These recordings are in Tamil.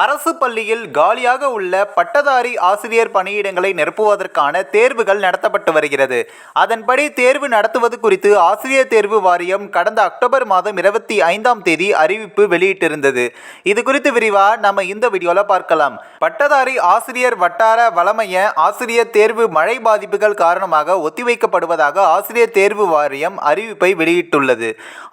அரசு பள்ளியில் காலியாக உள்ள பட்டதாரி ஆசிரியர் பணியிடங்களை நிரப்புவதற்கான தேர்வுகள் நடத்தப்பட்டு வருகிறது. அதன்படி தேர்வு நடத்துவது குறித்து ஆசிரியர் தேர்வு வாரியம் கடந்த அக்டோபர் மாதம் இருபத்தி ஐந்தாம் தேதி அறிவிப்பு வெளியிட்டிருந்தது. இது குறித்து விரிவா நம்ம இந்த வீடியோவில் பார்க்கலாம். பட்டதாரி ஆசிரியர் வட்டார வளமைய ஆசிரியர் தேர்வு மழை பாதிப்புகள் காரணமாக ஒத்திவைக்கப்படுவதாக ஆசிரியர் தேர்வு வாரியம் அறிவிப்பை வெளியிட்டுள்ளது.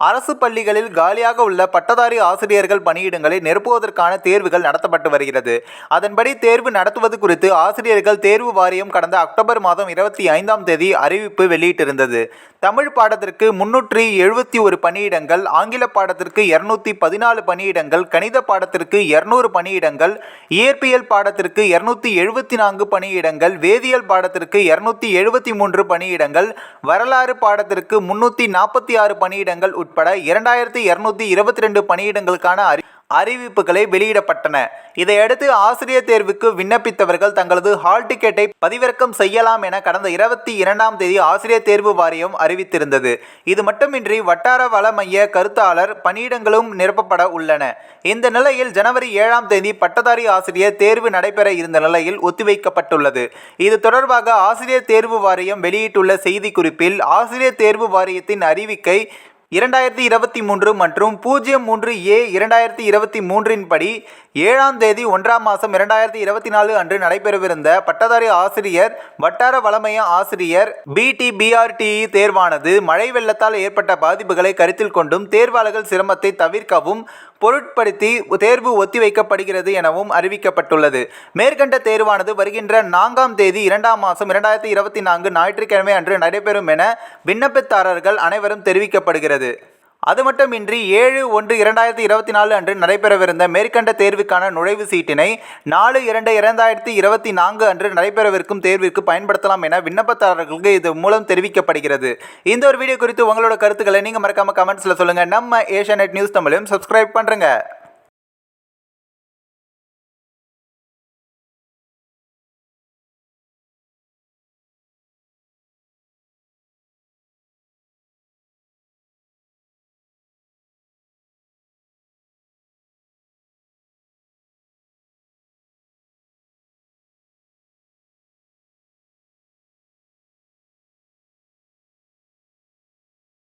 அரசு பள்ளிகளில் காலியாக உள்ள பட்டதாரி ஆசிரியர்கள் பணியிடங்களை நிரப்புவதற்கான தேர்வுகள் நடத்தப்பட்டு வருகிறது. அதன்படி தேர்வு நடத்துவது குறித்து ஆசிரியர்கள் தேர்வு வாரியம் கடந்த அக்டோபர் மாதம் இருபத்தி ஐந்தாம் தேதி அறிவிப்பு வெளியிட்டிருந்தது. தமிழ் பாடத்திற்கு முன்னூற்றி எழுபத்தி ஒரு பணியிடங்கள் ஆங்கில பாடத்திற்கு இருநூத்தி பதினாலு பணியிடங்கள் கணித பாடத்திற்கு இருநூறு பணியிடங்கள் இயற்பியல் பாடத்திற்கு இருநூத்தி எழுபத்தி நான்கு பணியிடங்கள் வேதியியல் பாடத்திற்கு இருநூத்தி எழுபத்தி மூன்று பணியிடங்கள் வரலாறு பாடத்திற்கு முன்னூற்றி நாற்பத்தி ஆறு பணியிடங்கள் உட்பட இரண்டாயிரத்தி இருநூத்தி இருபத்தி ரெண்டு பணியிடங்களுக்கான அறி அறிவிப்புகளை வெளியிடப்பட்டன. இதையடுத்து ஆசிரியர் தேர்வுக்கு விண்ணப்பித்தவர்கள் தங்களது ஹால் டிக்கெட்டை பதிவிறக்கம் செய்யலாம் என கடந்த இருபத்தி இரண்டாம் தேதி ஆசிரியர் தேர்வு வாரியம் அறிவித்திருந்தது. இது மட்டுமின்றி வட்டார வள மைய கருத்தாளர் பணியிடங்களும் நிரப்பப்பட உள்ளன. இந்த நிலையில் ஜனவரி ஏழாம் தேதி பட்டதாரி ஆசிரியர் தேர்வு நடைபெற இருந்த நிலையில் ஒத்திவைக்கப்பட்டுள்ளது. இது தொடர்பாக ஆசிரியர் தேர்வு வாரியம் வெளியிட்டுள்ள செய்திக்குறிப்பில் ஆசிரியர் தேர்வு வாரியத்தின் அறிவிக்கை இரண்டாயிரத்தி இருபத்தி மூன்று மற்றும் பூஜ்ஜியம் மூன்று ஏ இரண்டாயிரத்தி இருபத்தி மூன்றின் படி ஏழாம் தேதி ஒன்றாம் மாதம் இரண்டாயிரத்தி இருபத்தி நாலு அன்று நடைபெறவிருந்த பட்டதாரி ஆசிரியர் வட்டார வளமைய ஆசிரியர் பிடிபிஆர்டிஇ தேர்வானது மழை வெள்ளத்தால் ஏற்பட்ட பாதிப்புகளை கருத்தில் கொண்டும் தேர்வாளர்கள் சிரமத்தை தவிர்க்கவும் பொருட்படுத்தி தேர்வு ஒத்திவைக்கப்படுகிறது எனவும் அறிவிக்கப்பட்டுள்ளது. மேற்கண்ட தேர்வானது வருகின்ற நான்காம் தேதி இரண்டாம் மாதம் இரண்டாயிரத்தி இருபத்தி நான்கு ஞாயிற்றுக்கிழமை அன்று நடைபெறும் என விண்ணப்பத்தாரர்கள் அனைவரும் தெரிவிக்கப்படுகிறது. அது மட்டுமின்றி ஏழு ஒன்று இரண்டாயிரத்தி இருபத்தி நாலு அன்று நடைபெறவிருந்த மேற்கண்ட தேர்வுக்கான நுழைவு சீட்டினை நாலு இரண்டு இரண்டாயிரத்தி இருபத்தி நான்கு அன்று நடைபெறவிருக்கும் தேர்விற்கு பயன்படுத்தலாம் என விண்ணப்பதாரர்களுக்கு இது மூலம் தெரிவிக்கப்படுகிறது. இந்த ஒரு வீடியோ குறித்து உங்களோட கருத்துக்களை நீங்கள் மறக்காம கமெண்ட்ஸில் சொல்லுங்கள் நம்ம ஏஷியா நியூஸ் தமிழையும் சப்ஸ்கிரைப் பண்ணுறங்க